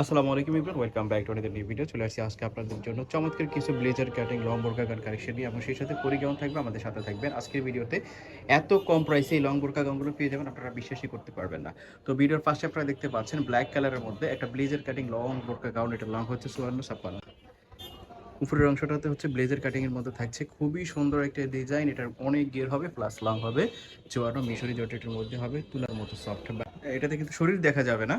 আসসালামু আলাইকুম Ibran welcome back to new video চলে আসছি আজকে আপনাদের জন্য চমৎকার কিছু ব্লেজার কাটিং লং বোরকা গান কালেকশন নিয়ে। এবং সেই সাথে পরিগণ থাকবে আমাদের সাথে থাকবেন। আজকের ভিডিওতে এত কম প্রাইসে এই লং বোরকা গাউনগুলো পেয়ে যাবেন, আপনারা বিশ্বাসই করতে পারবেন না। তো ভিডিওর ফার্স্টে আপনারা দেখতে পাচ্ছেন ব্ল্যাক কালারের মধ্যে একটা ব্লেজার কাটিং লং বোরকা গাউন এটা লং হচ্ছে চুয়ান্ন, ছাপ্পান্ন। উপরের অংশটাতে হচ্ছে ব্লেজার কাটিংয়ের মধ্যে থাকছে খুবই সুন্দর একটা ডিজাইন এটার অনেক গিয়ার হবে প্লাস লং হবে, চুয়ান্ন, মিশরি জটেটের মধ্যে হবে, তুলার মতো সফট এটাতে কিন্তু শরীর দেখা যাবে না।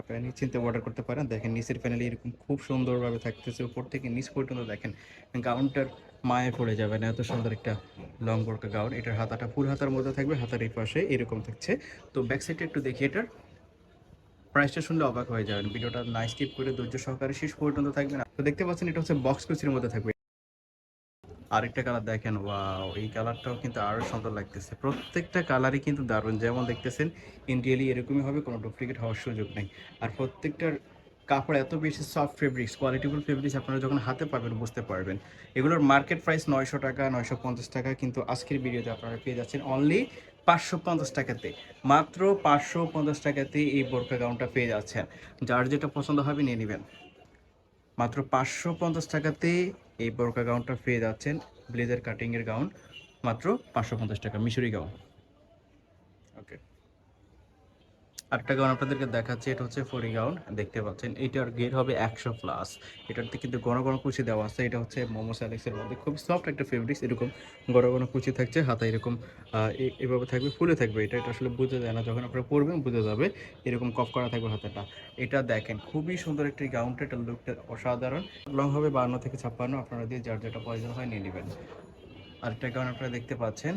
আপনারা নিশ্চিন্তে অর্ডার করতে পারেন। দেখেন, নিচের প্যানেলে এরকম খুব সুন্দরভাবে থাকতেছে। উপর থেকে নিচ পর্যন্ত দেখেন গাউনটার মায়ে পড়ে যাবে না। এত সুন্দর একটা লং বোরকা গাউন এটার হাতাটা ফুল হাতার মধ্যে থাকবে, হাতার এই পাশে এরকম থাকছে। তো ব্যাক সাইডে একটু দেখি, এটার প্রাইসটা শুনলে অবাক হয়ে যাবেন। ভিডিওটা না স্কিপ করে ধৈর্য সহকারে শেষ পর্যন্ত থাকবে না তো দেখতে পাচ্ছেন, এটা হচ্ছে বক্স কুচির মধ্যে থাকবে। আরেকটা কালার দেখেন ওয়াও এই কালারটাও কিন্তু আরও সুন্দর লাগতেছে। প্রত্যেকটা কালারই কিন্তু দারুণ। যেমন দেখতেছেন ইন্ডিয়ালি এরকমই হবে, কোনো ডুপ্লিকেট হওয়ার সুযোগ নেই। আর প্রত্যেকটার কাপড় এত বেশি সফট ফেব্রিক্স কোয়ালিটিফুল ফেব্রিক্স আপনারা যখন হাতে পাবেন, বুঝতে পারবেন। এগুলোর মার্কেট প্রাইস নয়শো টাকা, নয়শো পঞ্চাশ টাকা, কিন্তু আজকের ভিডিওতে আপনারা পেয়ে যাচ্ছেন অনলি পাঁচশো পঞ্চাশ টাকাতে। মাত্র পাঁচশো পঞ্চাশ টাকাতে এই বোরকা গাউনটা পেয়ে যাচ্ছেন। যার যেটা পছন্দ হবে নিয়ে নেবেন। মাত্র পাঁচশো পঞ্চাশ টাকাতে এই বোরকা গাউনটা পেয়ে যাচ্ছেন ব্লেজার কাটিংয়ের গাউন, মাত্র পাঁচশো পঞ্চাশ টাকা, মিশরি গাউন। ওকে আরেকটা গাউন আপনাদেরকে দেখাচ্ছে, এটা হচ্ছে ফরি গাউন। দেখতে পাচ্ছেন, এটার গের হবে একশো প্লাস এটাতে কিন্তু ঘন ঘন কুচি দেওয়া আছে, এটা হচ্ছে মোমো স্যালেক্সের মধ্যে। খুব সফট একটা ফেব্রিক্স এরকম ঘন ঘন কুচি থাকছে, হাতা এরকম এভাবে থাকবে, ফুলে থাকবে, এটা এটা আসলে বুঝে যায় না, যখন আপনারা পরবেন বুঝে যাবে, এরকম কফ করা থাকবে হাতাটা। এটা দেখেন, খুবই সুন্দর একটি গাউনটা এটা লুকটা অসাধারণ। লং হবে বান্ন থেকে ছাপ্পান্ন, আপনারা দিয়ে যার যেটা প্রয়োজন হয় নিয়ে নেবেন। আরেকটা গাউন আপনারা দেখতে পাচ্ছেন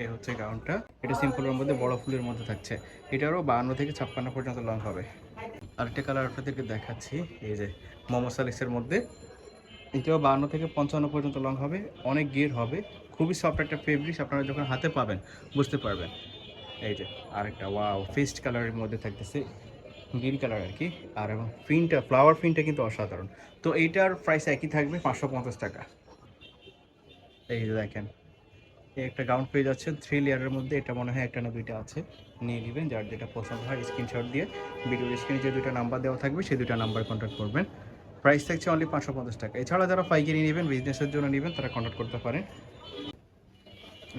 এই হচ্ছে গাউনটা এটা সিম্পলের মধ্যে বড় ফুলের মধ্যে থাকছে। এটারও বান্ন থেকে ছাপ্পান্ন পর্যন্ত লং হবে। আরেকটা কালার আপনাদেরকে দেখাচ্ছি, এই যে মোমো সালিক্সের মধ্যে। এটাও বান্ন থেকে পঞ্চান্ন পর্যন্ত লং হবে। অনেক গিয়ার হবে। খুবই সফট একটা ফেব্রিক্স আপনারা যখন হাতে পাবেন, বুঝতে পারবেন। এই যে আরেকটা ওয়াও ফেস্ট কালারের মধ্যে থাকতেছে গ্রিন কালার আর কি। আর এবং প্রিন্টটা ফ্লাওয়ার প্রিন্টটা কিন্তু অসাধারণ। তো এইটার প্রাইস একই থাকবে পাঁচশো পঞ্চাশ টাকা। এই যে দেখেন একটা গাউন পেয়ে যাচ্ছেন থ্রি লেয়ারের মধ্যে। এটা মনে হয় একটা না দুইটা আছে। নিয়ে নেবেন, যার যেটা পছন্দ হয় স্ক্রিনশট দিয়ে ভিডিওর স্ক্রিনে যে দুইটা নাম্বার দেওয়া থাকবে সেই দুইটা নাম্বার কন্ট্যাক্ট করবেন। প্রাইস থাকছে অনলি পাঁচশো পঞ্চাশ টাকা। এছাড়া যারা পাইকারি নেবেন বিজনেসের জন্য নেবেন, তারা কন্ট্যাক্ট করতে পারেন।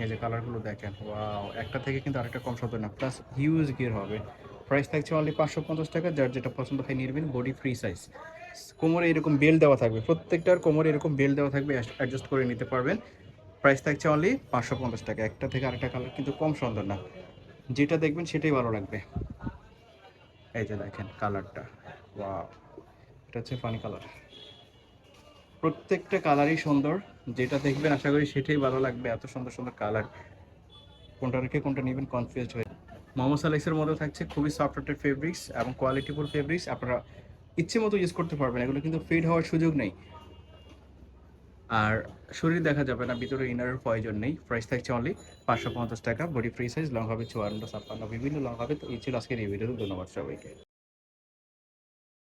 এই যে কালারগুলো দেখেন ওয়াও একটা থেকে কিন্তু আরেকটা কম শব্দ না প্লাস হিউজ গিয়ার হবে। প্রাইস থাকছে অনলি পাঁচশো পঞ্চাশ টাকা, যার যেটা পছন্দ হয় নিয়ে বডি ফ্রি সাইজ কোমরে এরকম বেল দেওয়া থাকবে, প্রত্যেকটার কোমরে এরকম বেল দেওয়া থাকবে অ্যাডজাস্ট করে নিতে পারবেন। প্রাইস থাকছে অনলি পাঁচশো পঞ্চাশ টাকা। একটা থেকে আরেকটা কালার কিন্তু কম সুন্দর না। যেটা দেখবেন সেটাই ভালো লাগবে। এই যে দেখেন কালারটা ওয়াও এটা হচ্ছে ফানি কালার প্রত্যেকটা কালারই সুন্দর। যেটা দেখবেন আশা করি সেটাই ভালো লাগবে, এত সুন্দর সুন্দর কালার কোনটা রেখে কোনটা নেবেন কনফিউজ হয়ে মোমো সালেক্সের মধ্যে থাকছে খুবই সফট একটা ফেব্রিক্স এবং কোয়ালিটিফুল ফেব্রিক্স আপনারা ইচ্ছে মতো ইউজ করতে পারবেন। এগুলো কিন্তু ফেড হওয়ার সুযোগ নেই। আর শরীর দেখা যাবে না, ভিতরে ইনারের প্রয়োজন নেই। প্রাইস থাকছে অনলি পাঁচশো পঞ্চাশ টাকা বডি ফ্রি সাইজ লং হবে চুয়ান্ন, ছাপ্পান্ন, বিভিন্ন লং হবে। তো এই ছিল আজকের এই ভিডিওতে ধন্যবাদ সবাইকে।